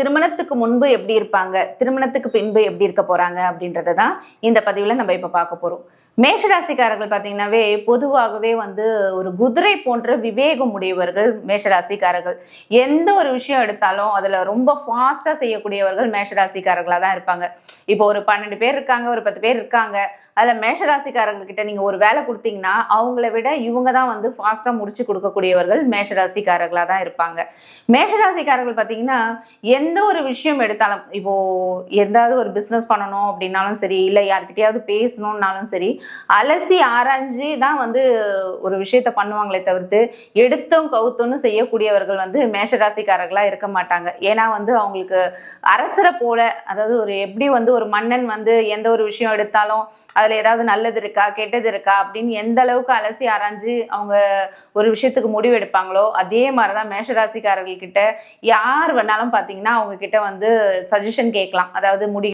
திருமணத்துக்கு முன்பு எப்படி இருப்பாங்க? திருமணத்துக்கு பின்பு எப்படி இருக்க போறாங்க? அப்படின்றத தான் இந்த பதிவில் நம்ம இப்போ பார்க்க போறோம். மேஷராசிக்காரர்கள் பார்த்தீங்கன்னாவே பொதுவாகவே வந்து ஒரு குதிரை போன்ற விவேகம் உடையவர்கள் மேஷராசிக்காரர்கள். எந்த ஒரு விஷயம் எடுத்தாலும் அதில் ரொம்ப ஃபாஸ்ட்டாக செய்யக்கூடியவர்கள் மேஷராசிக்காரர்களாக தான் இருப்பாங்க. இப்போ ஒரு பன்னெண்டு பேர் இருக்காங்க ஒரு பத்து பேர் இருக்காங்க. அதில் மேஷராசிக்காரர்கள்கிட்ட நீங்கள் ஒரு வேலை கொடுத்தீங்கன்னா அவங்கள விட இவங்க தான் வந்து ஃபாஸ்ட்டாக முடிச்சு கொடுக்கக்கூடியவர்கள் மேஷராசிக்காரர்களாக தான் இருப்பாங்க. மேஷராசிக்காரர்கள் பார்த்தீங்கன்னா எந்த எந்த ஒரு விஷயம் எடுத்தாலும் இப்போ எதாவது ஒரு பிஸ்னஸ் பண்ணணும் அப்படின்னாலும் சரி இல்லை யார்கிட்டயாவது பேசணும்னாலும் சரி அலசி ஆராய்ஞ்சு தான் வந்து ஒரு விஷயத்த பண்ணுவாங்களே தவிர்த்து எடுத்தும் கவுத்தும்னு செய்யக்கூடியவர்கள் வந்து மேஷராசிக்காரர்களாக இருக்க மாட்டாங்க. ஏன்னா வந்து அவங்களுக்கு அரசரை போல அதாவது ஒரு எப்படி வந்து ஒரு மன்னன் வந்து எந்த ஒரு விஷயம் எடுத்தாலும் அதில் ஏதாவது நல்லது இருக்கா கெட்டது இருக்கா அப்படின்னு எந்த அளவுக்கு அலசி ஆராய்ஞ்சு அவங்க ஒரு விஷயத்துக்கு முடிவு எடுப்பாங்களோ அதே மாதிரி தான் மேஷராசிக்காரர்கள் கிட்ட யார் வேணாலும் பார்த்தீங்கன்னா அவங்க கிட்ட வந்து சஜஷன் கேட்கலாம். அதாவது முடி